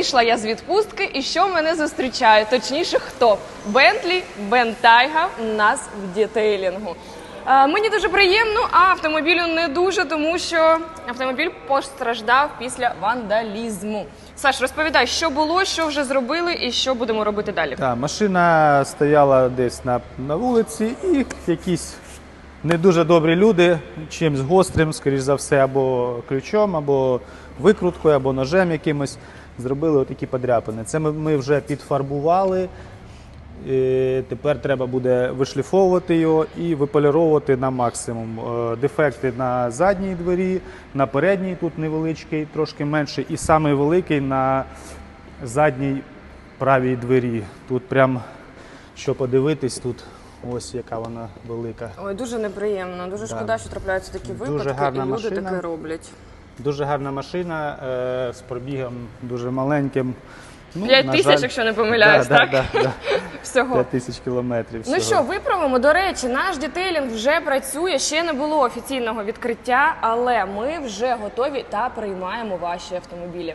Вийшла я з відпустки, і що мене зустрічає? Точніше, хто? Бентлі, Бентайга у нас в детейлінгу. Е, Мені дуже приємно, а автомобілю не дуже, тому що автомобіль постраждав після вандалізму. Саш, розповідай, що було, що вже зробили і що будемо робити далі. Так, машина стояла десь на, на вулиці, і якісь не дуже добрі люди, чимсь гострим, скоріш за все, або ключом, або викруткою, або ножем якимось, зробили отакі подряпини. Це ми, ми вже підфарбували. І тепер треба буде вишліфовувати його і виполіровувати на максимум. Е, Дефекти на задній двері, на передній тут невеличкий, трошки менший, і самий великий на задній правій двері. Тут прям, що подивитись, тут ось яка вона велика. Ой, дуже неприємно. Дуже Да. шкода, що трапляються такі Дуже випадки, гарна і люди машина. таке роблять. Дуже гарна машина е, з пробігом дуже маленьким. Ну, П'ять на тисяч, жаль- якщо не помиляюсь, да, так? Да, да, да. Всього. 5 тисяч кілометрів. Ну що, виправимо. До речі, наш детейлінг вже працює. Ще не було офіційного відкриття, але ми вже готові та приймаємо ваші автомобілі.